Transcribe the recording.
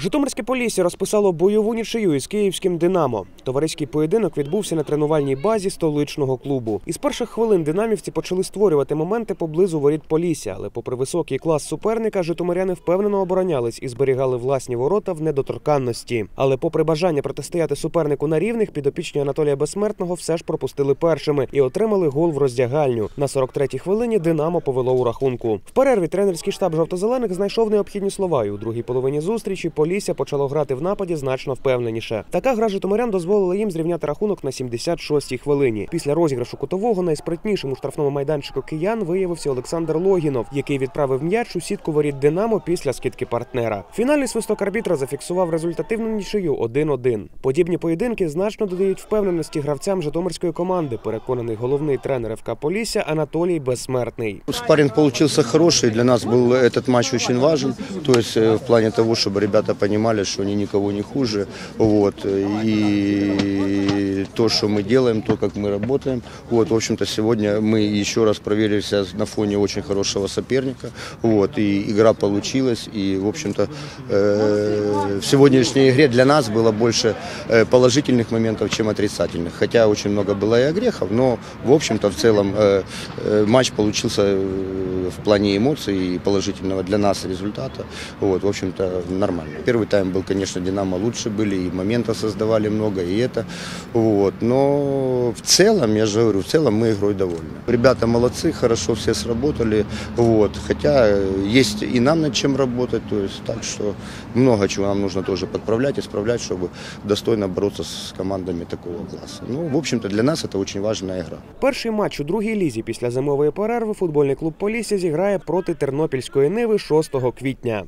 Житомирське Полісся розписало бойову нічию із київським Динамо. Товариський поєдинок відбувся на тренувальній базі столичного клубу. Із перших хвилин динамівці почали створювати моменти поблизу воріт Полісся, але попри високий клас суперника, житомиряни впевнено оборонялись і зберігали власні ворота в недоторканності. Але, попри бажання протистояти супернику на рівних, підопічні Анатолія Безсмертного все ж пропустили першими і отримали гол в роздягальню. На 43-й хвилині Динамо повело у рахунку. В перерві тренерський штаб жовто-зелених знайшов необхідні слова. І у другій половині зустрічі Полісся почало грати в нападі значно впевненіше. Така гра житомирян дозволила їм зрівняти рахунок на 76-й хвилині. Після розіграшу кутового найспритнішим у штрафному майданчику киян виявився Олександр Логінов, який відправив м'яч у сітку воріт Динамо після скидки партнера. Фінальний свисток арбітра зафіксував результативну нічию 1-1. Подібні поєдинки значно додають впевненості гравцям житомирської команди. Переконаний головний тренер ФК Полісся Анатолій Безсмертний. Спарринг получился хороший, для нас был этот матч очень важен, то есть э, в плане того, чтобы ребята понимали, что они никого не хуже, вот, и y то, что мы делаем, то, как мы работаем, вот, в общем-то, сегодня мы еще раз проверили себя на фоне очень хорошего соперника, вот, и игра получилась, и, в общем-то, э, в сегодняшней игре для нас было больше э, положительных моментов, чем отрицательных, хотя очень много было и огрехов, но, в общем-то, в целом э, э, матч получился э, в плане эмоций и положительного для нас результата. Вот, в общем-то, нормально. Первый тайм был, конечно, Динамо лучше были, и моментов создавали много, и это. Вот, но в целом, я же говорю, в целом мы игрой довольны. Ребята молодцы, хорошо все сработали, вот, хотя э, есть и нам над чем работать, то есть так что много чего нам нужно тоже подправлять, исправлять, чтобы достойно бороться с командами такого класса. Ну, в общем-то, для нас это очень важная игра. Перший матч у другій лізі після зимової перерви футбольний клуб Полісся зіграє проти Тернопільської Ниви 6 квітня.